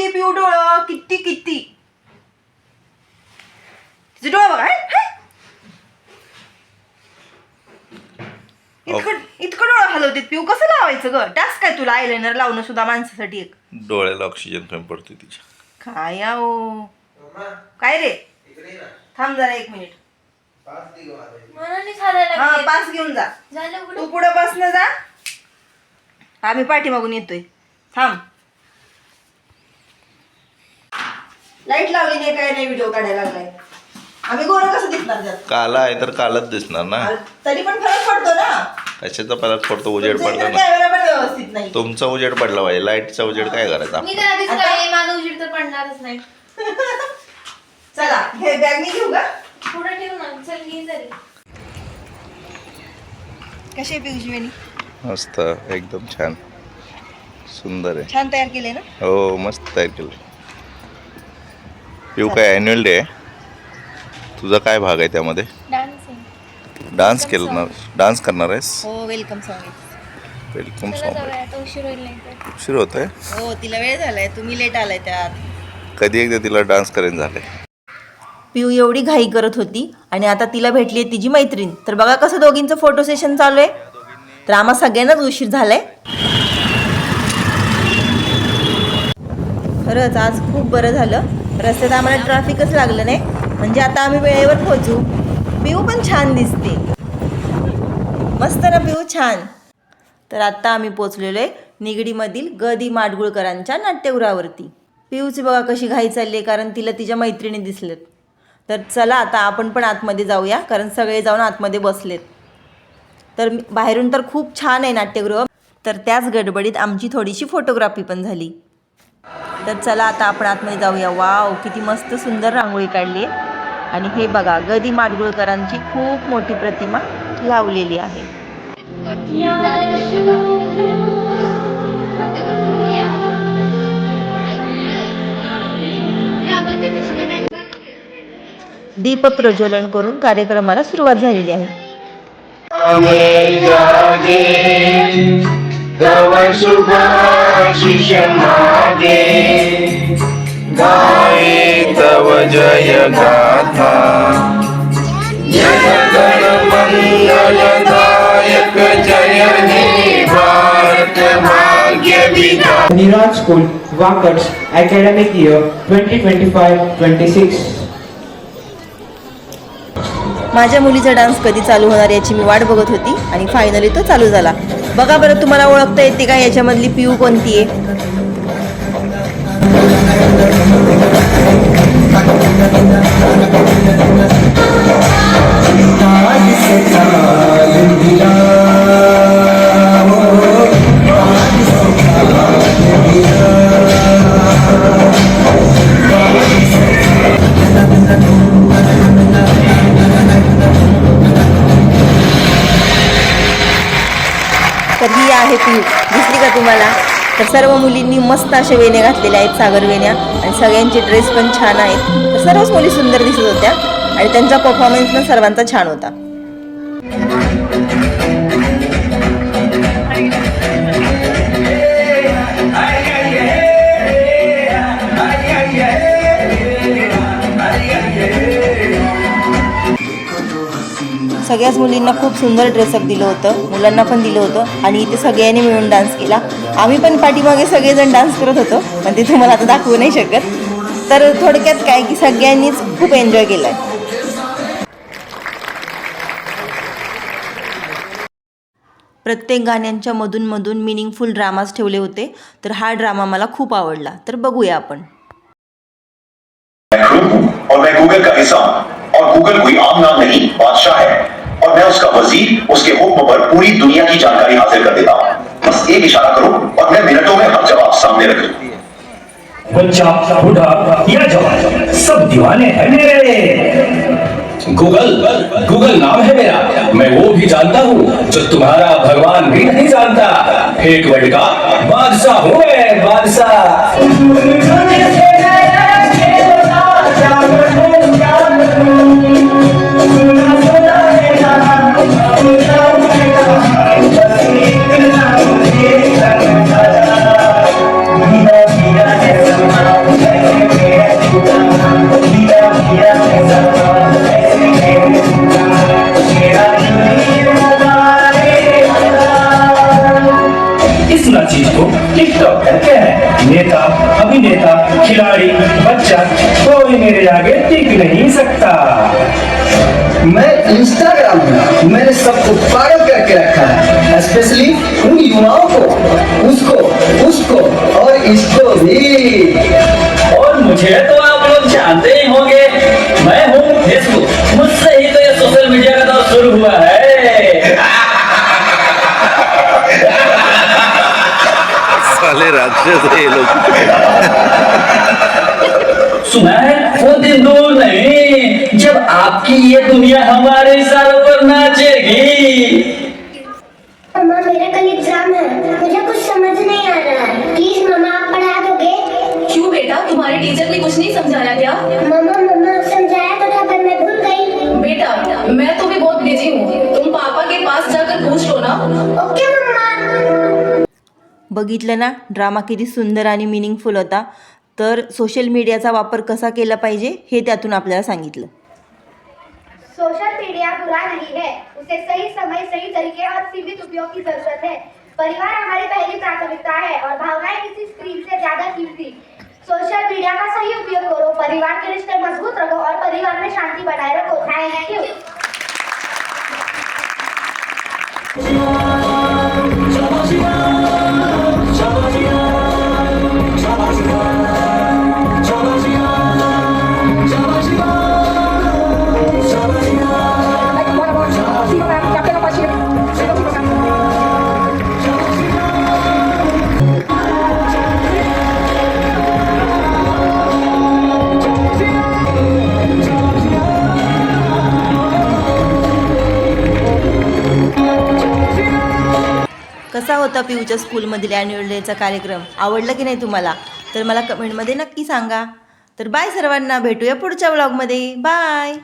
हलवते पिऊ डोळं किती किती? तिचे डोळं बघा. इतकं इतकं डोळं हलवते पिऊ. कसं लावायचं ग? टास्क काय तुला? आयलाइनर लावणं सुद्धा माणसासाठी एक. डोळ्याला ऑक्सिजन कमी पडते तिच्या. काय आहो काय रे? थांब जरा एक मिनिट हा. पास घेऊन जा. झालं? तू पुढे बसनं जा. आम्ही पाठीमागून येतोय. थांब. लाइट लावली नाही काय नाही व्हिडिओ काढायला लागलाय. आम्ही गोरं कसं दिसणार त्यात? काला आहे तर कालच दिसणार ना. तरी पण फरक पडतो ना. कशाचा फरक पडतो? उजेड पडला ना. कॅमेरा पण व्यवस्थित नाही. तुमचा उजेड पडला पाहिजे. लाईटचा उजेड काय करायचा मी तर आधीच काय माझा उजीड तर पडणारच नाही. चला हे बॅग मी घेऊ का? पुढे ठेवू ना चल घे जरी. कशी आहे मस्त एकदम छान. सुंदर आहे. छान तयार केले ना? हो मस्त तयार केलं पिऊ काय ॲन्युअल डे आहे तुझा काय भाग आहे त्यामध्ये? डान्सिंग डान्स केलं ना डान्स करणार आहेस? हो वेलकम सॉंग वेलकम सॉन्ग उशीर तर उशीर होत आहे हो तिला वेळ झालाय. तुम्ही लेट आलाय त्यात. कधी एकदा तिला डान्स करेन झालंय. पिऊ एवढी घाई करत होती आणि आता तिला भेटली तिची मैत्रीण. तर बघा कसं दोघींचं फोटो सेशन चालू आहे. तर आम्हा सगळ्यांनाच उशीर झालाय. खरंच आज खूप बरं झालं. रस्त्यात आम्हाला ट्रॅफिकच लागलं नाही. म्हणजे आता आम्ही वेळेवर पोहोचू. पिऊ पण छान दिसते. मस्त ना पिऊ छान. तर आत्ता आम्ही पोचलेलो आहे निगडीमधील ग दी माडगुळकरांच्या नाट्यगृहावरती. पिऊची बघा कशी घाई चालली आहे कारण तिला तिच्या मैत्रिणी दिसलेत. तर चला आता आपण पण आतमध्ये जाऊया कारण सगळे जाऊन आतमध्ये बसलेत. तर बाहेरून तर खूप छान आहे नाट्यगृह. तर त्याच गडबडीत आमची थोडीशी फोटोग्राफी पण झाली. तर चला आता आपण आतमध्ये जाऊया. वाव किती मस्त सुंदर रांगोळी काढली आहे. आणि हे बघा गदी माडगुळकरांची खूप मोठी प्रतिमा लावलेली आहे. दीप प्रज्वलन करून कार्यक्रमाला सुरुवात झालेली आहे. तव शुभाशिष मागे गाये तव जय गाथा जय गण मंगलदायक जय हे भारत भाग्य विधाता Niraj School, Wakats, academic year 2025-26. माझ्या मुलीचा डान्स कधी चालू होणार याची मी वाट बघत होती आणि फायनली तो चालू झाला. बघा बरं तुम्हाला ओळखता येते का? याच्यामधली पिऊ कोणती आहे? आहे ती. दिसली का तुम्हाला? तर सर्व मुलींनी मस्त अशा वेण्या घातलेल्या आहेत सागर वेण्या. आणि सगळ्यांचे ड्रेस पण छान आहेत. तर सर्वच मुली सुंदर दिसत होत्या. आणि त्यांचा परफॉर्मन्स पण सर्वांचा छान होता. सगळ्याच मुलींना खूप सुंदर ड्रेसअप दिलं होतं. मुलांना पण दिलं होतं. आणि इथे सगळ्यांनी मिळून डान्स केला. आम्ही पण पाठीमागे सगळेजण डान्स करत होतो. पण ते तुम्हाला आता दाखवू नाही शकत. तर थोडक्यात काय की सगळ्यांनीच खूप एन्जॉय केलं आहे प्रत्येक गाण्यांच्या मधून मधून मिनिंगफुल ड्रामाज ठेवले होते. तर हा ड्रामा मला खूप आवडला. तर बघूया आपण. और मैं गूगल का हिस्सा और गूगल कोई आम नाम नहीं बादशाह मैं उसका वज़ीर उसके हुक्म पर पूरी दुनिया की जानकारी हासिल कर देता हूँ। बस एक इशारा करो और मैं मिनटों में हर जवाब सामने रख दूँ बच्चा बूढ़ा या जवान सब दीवाने हैं मेरे गूगल गूगल नाम है मेरा। मैं वो भी जानता हूँ जो तुम्हारा भगवान भी नहीं जानता। एक वर्ल्ड का बादशाह हूँ मैं बादशाह। बच्चा कोई मेरे आगे टिक नहीं सकता। मैं इंस्टाग्राम हूँ मैंने सबको पागल करके रखा है। स्पेशली उन युवाओं को उसको उसको और इसको भी। और मुझे तो आप लोग जानते ही होंगे मैं हूँ फेसबुक मुझसे ही तो ये सोशल मीडिया का दौर शुरू हुआ है। साले राज्य है ये लोग। सुना है? वो दिन दूर नहीं। जब आपकी ये दुनिया हमारे इशारों पर नाचेगी। मम्मा मेरा कल एग्ज़ाम है। मुझे कुछ समझ नहीं आ रहा है। प्लीज़ मम्मा आप पढ़ा दोगे? क्यों बेटा? तुम्हारे टीचर ने कुछ नहीं समझाया क्या? मम्मा मम्मा समझाया तो था पर मैं भूल गई। बेटा मैं तो भी बहुत बिज़ी हूँ। तुम पापा के पास जाकर पूछ लो ना। Okay mamma. बघितलं ना? ड्रामा किती सुंदर आणि मिनिंगफुल होता. तर सोशल मीडियाचा वापर कसा केला पाहिजे हे त्यातून आपल्याला सांगितलं. सोशल मीडिया बुरा नहीं है. उसे सही समय सही तरीके और सीमित उपयोग की जरूरत है. परिवार हमारी पहली प्राथमिकता है और भावनाएं किसी स्क्रीन से ज्यादा कीमती. सोशल मीडिया का सही उपयोग करो. परिवार के रिश्ते मजबूत रखो और परिवार में शांति बनाए रखो. थैंक यू कसा होता पिऊच्या स्कूलमधील ॲन्युअल डेचा कार्यक्रम? आवडला की नाही तुम्हाला? तर मला कमेंटमध्ये नक्की सांगा. तर बाय सर्वांना. भेटूया पुढच्या ब्लॉगमध्ये बाय